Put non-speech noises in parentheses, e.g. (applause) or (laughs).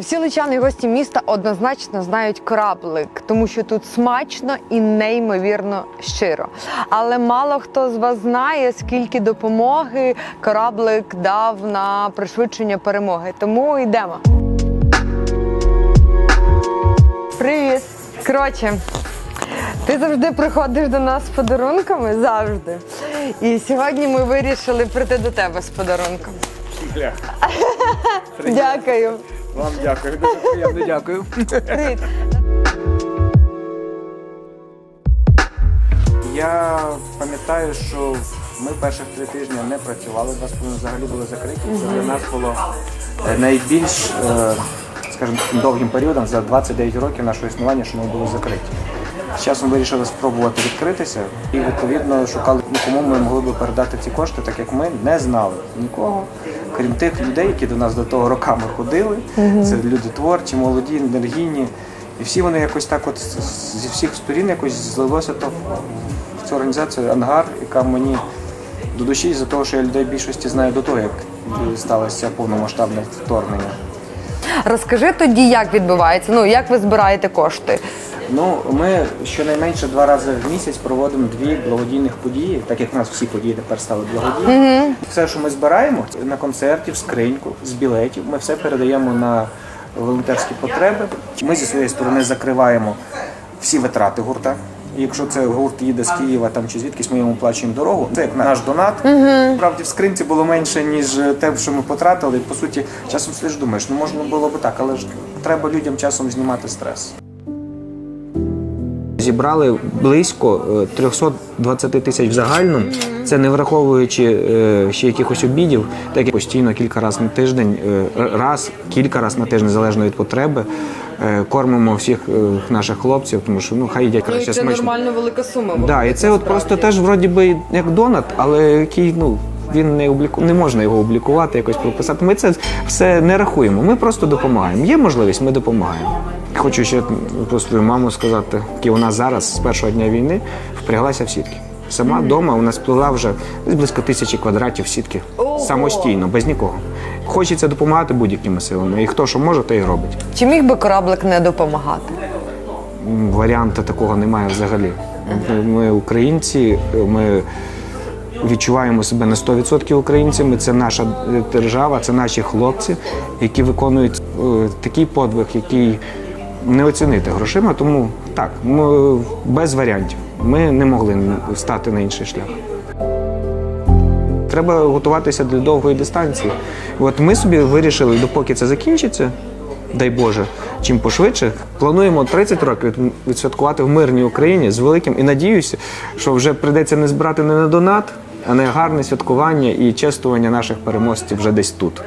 Всі личани і гості міста однозначно знають кораблик, тому що тут смачно і неймовірно щиро. Але мало хто з вас знає, скільки допомоги кораблик дав на пришвидшення перемоги. Тому йдемо. Привіт! Коротше, ти завжди приходиш до нас з подарунками завжди. І сьогодні ми вирішили прийти до тебе з подарунком. (laughs) Дякую. Вам дякую. Дуже приємно дякую. Я пам'ятаю, що ми перших три тижні не працювали, два з взагалі були закриті. Це для нас було е, найбільш, е, скажімо, довгим періодом за 29 років нашого існування, що ми були закриті. З часом вирішили спробувати відкритися і відповідно шукали, ну, кому ми могли би передати ці кошти, так як ми не знали нікого, крім тих людей, які до нас до того роками ходили. Це люди творчі, молоді, енергійні. І всі вони якось так, от зі всіх сторін якось злилося то в цю організацію Ангар, яка мені до душі за того, що я людей більшості знаю до того, як сталося повномасштабне вторгнення. Розкажи тоді, як відбувається, ну як ви збираєте кошти. Ну, ми щонайменше два рази в місяць проводимо дві благодійних події, так як в нас всі події тепер стали благодійні. Все, що ми збираємо на концерті, в скриньку, з білетів, ми все передаємо на волонтерські потреби. Ми зі своєї сторони закриваємо всі витрати гурта. Якщо це гурт їде з Києва там чи звідкись, ми йому оплачуємо дорогу. Це як наш донат. Справді в скринці було менше, ніж те, що ми потратили. По суті, часом сидиш, думаєш, ну можна було б так, але ж треба людям часом знімати стрес. Зібрали близько е, 320 тисяч в загальному. Це не враховуючи е, ще якихось обідів, так як постійно кілька разів на тиждень, е, раз, кілька разів на тиждень, залежно від потреби, е, кормимо всіх е, наших хлопців, тому що ну хай їдять краще Це смачно. велика сума. Да, і це от просто теж вроді би як донат, але який ну. Він не обліку не можна його облікувати, якось прописати. Ми це все не рахуємо. Ми просто допомагаємо. Є можливість, ми допомагаємо. Хочу ще про свою маму сказати, яка вона зараз з першого дня війни впряглася в сітки. Сама вдома у нас плила вже близько тисячі квадратів сітки самостійно, без нікого. Хочеться допомагати будь-якими силами. І хто що може, той і робить. Чи міг би кораблик не допомагати? Варіанта такого немає взагалі. Ми українці, ми відчуваємо себе на 100% українцями. Це наша е, держава, це наші хлопці, які виконують е, такий подвиг, який не оцінити грошима. Тому так, ми без варіантів. Ми не могли стати на інший шлях. Треба готуватися для довгої дистанції. От ми собі вирішили, допоки це закінчиться, дай Боже, чим пошвидше, плануємо 30 років відсвяткувати в мирній Україні з великим і надіюся, що вже прийдеться не збирати не на донат, а не гарне святкування і чествування наших переможців вже десь тут.